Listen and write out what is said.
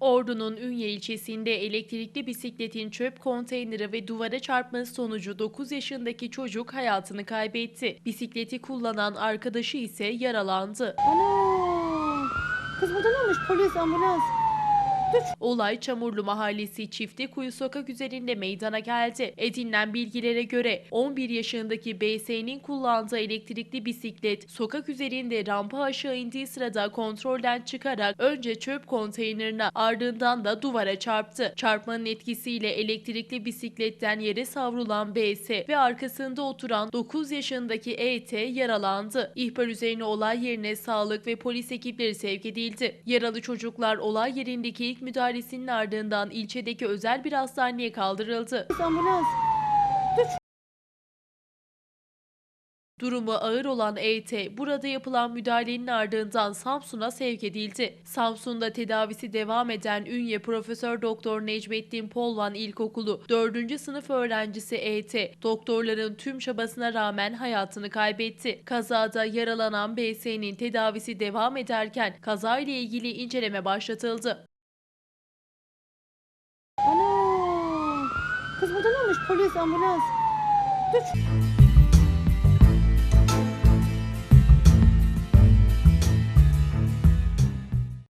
Ordu'nun Ünye ilçesinde elektrikli bisikletin çöp konteyneri ve duvara çarpması sonucu 9 yaşındaki çocuk hayatını kaybetti. Bisikleti kullanan arkadaşı ise yaralandı. Ana! Kız burada ne olmuş? Polis, ambulans. Olay Çamurlu Mahallesi Çiftekuyu sokak üzerinde meydana geldi. Edinilen bilgilere göre 11 yaşındaki BS'nin kullandığı elektrikli bisiklet sokak üzerinde rampa aşağı indiği sırada kontrolden çıkarak önce çöp konteynerine ardından da duvara çarptı. Çarpmanın etkisiyle elektrikli bisikletten yere savrulan BS ve arkasında oturan 9 yaşındaki ET yaralandı. İhbar üzerine olay yerine sağlık ve polis ekipleri sevk edildi. Yaralı çocuklar olay yerindeki ilk müdahalesinin ardından ilçedeki özel bir hastaneye kaldırıldı. Ambulans. Durumu ağır olan ET burada yapılan müdahalenin ardından Samsun'a sevk edildi. Samsun'da tedavisi devam eden Ünye Profesör Doktor Necmettin Polvan İlkokulu 4. sınıf öğrencisi ET doktorların tüm çabasına rağmen hayatını kaybetti. Kazada yaralanan BS'nin tedavisi devam ederken kazayla ilgili inceleme başlatıldı. Ana! Kız burada ne olmuş? Polis, ambulans. Dur.